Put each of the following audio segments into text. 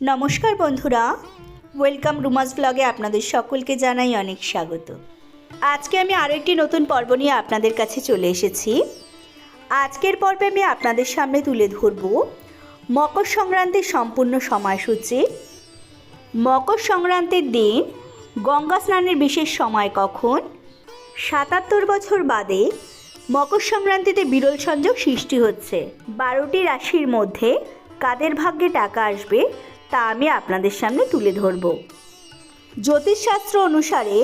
নমস্কার বন্ধুরা ওয়েলকাম রুমাস ব্লগে আপনাদের সকলকে জানাই অনেক স্বাগত। আজকে আমি আরও একটি নতুন পর্ব নিয়ে আপনাদের কাছে চলে এসেছি। আজকের পর্বে আমি আপনাদের সামনে তুলে ধরব মকর সংক্রান্তির সম্পূর্ণ সময়সূচি। মকর সংক্রান্তির দিন গঙ্গা স্নানের বিশেষ সময় কখন? সাতাত্তর বছর বাদে মকর সংক্রান্তিতে বিরল সংযোগ সৃষ্টি হচ্ছে। বারোটি রাশির মধ্যে কাদের ভাগ্যে টাকা আসবে? তা আমি আপনাদের সামনে তুলে ধরব। জ্যোতিষশাস্ত্র অনুসারে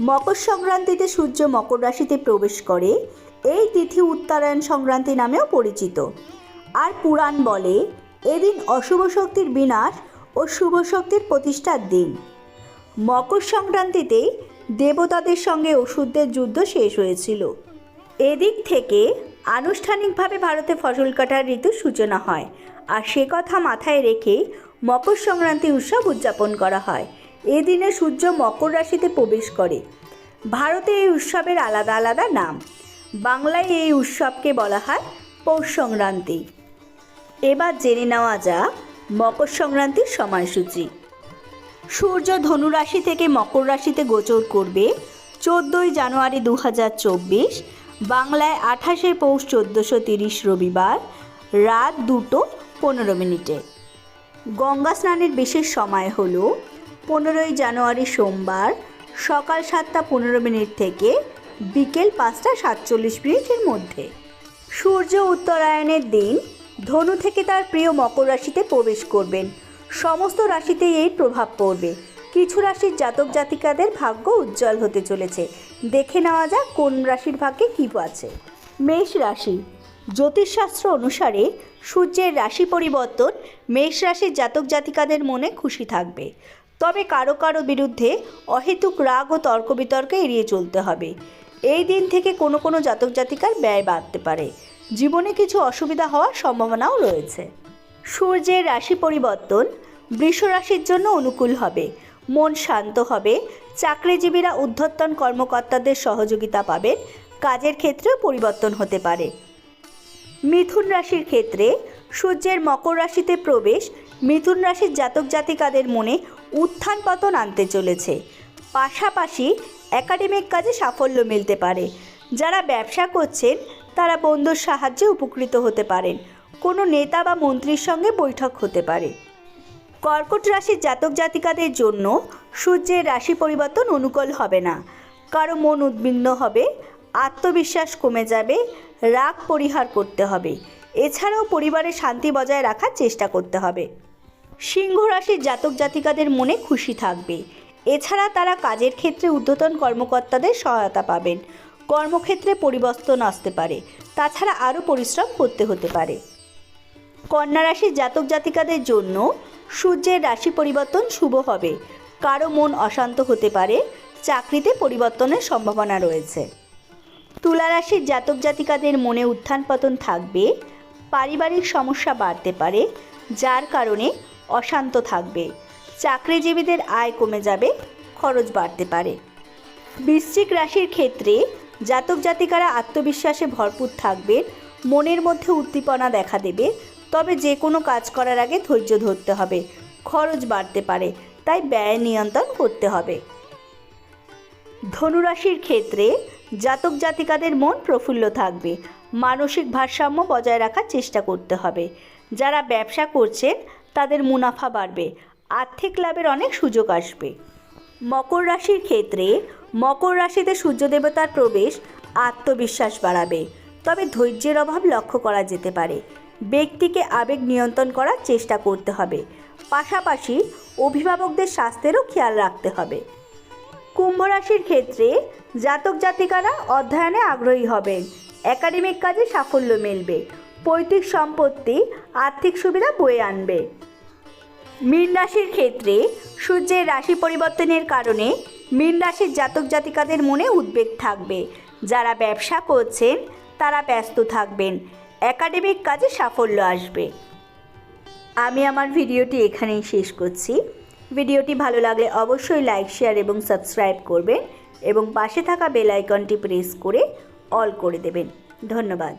মকর সংক্রান্তিতে সূর্য মকর রাশিতে প্রবেশ করে, এই তিথি উত্তরায়ণ সংক্রান্তি নামেও পরিচিত। আর পুরাণ বলে, এদিন অশুভ শক্তির বিনাশ ও শুভ শক্তির প্রতিষ্ঠার দিন। মকর সংক্রান্তিতে দেবতাদের সঙ্গে ওষুধদের যুদ্ধ শেষ হয়েছিল। এদিক থেকে আনুষ্ঠানিকভাবে ভারতে ফসল কাটার ঋতুর সূচনা হয়। আর সে কথা মাথায় রেখেই মকর সংক্রান্তি উৎসব উদযাপন করা হয়। এদিনে সূর্য মকর রাশিতে প্রবেশ করে। ভারতে এই উৎসবের আলাদা আলাদা নাম। বাংলায় এই উৎসবকে বলা হয় পৌষ সংক্রান্তি। এবার জেনে নেওয়া যাক মকর সংক্রান্তির সময়সূচি। সূর্য ধনু রাশি থেকে মকর রাশিতে গোচর করবে চোদ্দোই জানুয়ারি দু হাজার চব্বিশ, বাংলায় আঠাশে পৌষ চোদ্দোশো তিরিশ রবিবার, রাত দুটো পনেরো মিনিটে। গঙ্গা স্নানের বিশেষ সময় হল পনেরোই জানুয়ারি সোমবার সকাল সাতটা পনেরো মিনিট থেকে বিকেল পাঁচটা সাতচল্লিশ মিনিটের মধ্যে। সূর্য উত্তরায়ণের দিন ধনু থেকে তার প্রিয় মকর রাশিতে প্রবেশ করবেন। সমস্ত রাশিতেই এই প্রভাব পড়বে। কিছু রাশির জাতক জাতিকাদের ভাগ্য উজ্জ্বল হতে চলেছে। দেখে নেওয়া যাক কোন রাশির ভাগ্যে কী আছে। মেষ রাশি, জ্যোতিষশাস্ত্র অনুসারে সূর্যের রাশি পরিবর্তন, মেষ রাশির জাতক জাতিকাদের মনে খুশি থাকবে। তবে কারও কারও বিরুদ্ধে অহেতুক রাগ ও তর্ক বিতর্কে এড়িয়ে চলতে হবে। এই দিন থেকে কোনো কোনো জাতক জাতিকার ব্যয় বাড়তে পারে। জীবনে কিছু অসুবিধা হওয়ার সম্ভাবনাও রয়েছে। সূর্যের রাশি পরিবর্তন, বৃষ রাশির জন্য অনুকূল হবে। মন শান্ত হবে। চাকরিজীবীরা ঊর্ধ্বতন কর্মকর্তাদের সহযোগিতা পাবেন। কাজের ক্ষেত্রেও পরিবর্তন হতে পারে। মিথুন রাশির ক্ষেত্রে সূর্যের মকর রাশিতে প্রবেশ, মিথুন রাশির জাতক জাতিকাদের মনে উত্থান পতন আনতে চলেছে। পাশাপাশি একাডেমিক কাজে সাফল্য মিলতে পারে। যারা ব্যবসা করছেন, তারা বন্ধুর সাহায্যে উপকৃত হতে পারেন। কোনো নেতা বা মন্ত্রীর সঙ্গে বৈঠক হতে পারে। কর্কট রাশির জাতক জাতিকাদের জন্য সূর্যের রাশি পরিবর্তন অনুকূল হবে না। কারও মন উদ্বিগ্ন হবে আত্মবিশ্বাস কমে যাবে, রাগ পরিহার করতে হবে। এছাড়াও পরিবারের শান্তি বজায় রাখার চেষ্টা করতে হবে। সিংহ রাশির জাতক জাতিকাদের মনে খুশি থাকবে। এছাড়া তারা কাজের ক্ষেত্রে ঊর্ধ্বতন কর্মকর্তাদের সহায়তা পাবেন। কর্মক্ষেত্রে পরিবর্তন আসতে পারে। তাছাড়া আরও পরিশ্রম করতে হতে পারে। কন্যা রাশির জাতক জাতিকাদের জন্য সূর্যের রাশি পরিবর্তন শুভ হবে। কারও মন অশান্ত হতে পারে। চাকরিতে পরিবর্তনের সম্ভাবনা রয়েছে। তুলা রাশির জাতক জাতিকাদের মনে উত্থান পতন থাকবে, পারিবারিক সমস্যা বাড়তে পারে, যার কারণে অশান্ত থাকবে, চাকরিজীবীদের আয় কমে যাবে, খরচ বাড়তে পারে। বৃশ্চিক রাশির ক্ষেত্রে জাতক জাতিকারা আত্মবিশ্বাসে ভরপুর থাকবেন মনের মধ্যে উদ্দীপনা দেখা দেবে, তবে যে কোনো কাজ করার আগে ধৈর্য ধরতে হবে, খরচ বাড়তে পারে, তাই ব্যয় নিয়ন্ত্রণ করতে হবে। ধনুরাশির ক্ষেত্রে জাতক জাতিকাদের মন প্রফুল্ল থাকবে। মানসিক ভারসাম্য বজায় রাখার চেষ্টা করতে হবে। যারা ব্যবসা করছেন, তাদের মুনাফা বাড়বে। আর্থিক লাভের অনেক সুযোগ আসবে। মকর রাশির ক্ষেত্রে মকর রাশিতে সূর্য দেবতার প্রবেশ আত্মবিশ্বাস বাড়াবে। তবে ধৈর্যের অভাব লক্ষ্য করা যেতে পারে। ব্যক্তিকে আবেগ নিয়ন্ত্রণ করার চেষ্টা করতে হবে। পাশাপাশি অভিভাবকদের স্বাস্থ্যেরও খেয়াল রাখতে হবে। কুম্ভ রাশির ক্ষেত্রে জাতক জাতিকারা অধ্যয়নে আগ্রহী হবেন। একাডেমিক কাজে সাফল্য মিলবে। পৈতৃক সম্পত্তি, আর্থিক সুবিধা বয়ে আনবে। মীন রাশির ক্ষেত্রে সূর্যের রাশি পরিবর্তনের কারণে মীন রাশির জাতক জাতিকাদের মনে উদ্বেগ থাকবে। যারা ব্যবসা করছেন, তারা ব্যস্ত থাকবেন। একাডেমিক কাজে সাফল্য আসবে। আমি আমার ভিডিওটি এখানেই শেষ করছি। ভিডিওটি ভালো লাগলে অবশ্যই লাইক, শেয়ার এবং সাবস্ক্রাইব করবেন এবং পাশে থাকা বেল আইকনটি প্রেস করে অল করে দেবেন। ধন্যবাদ।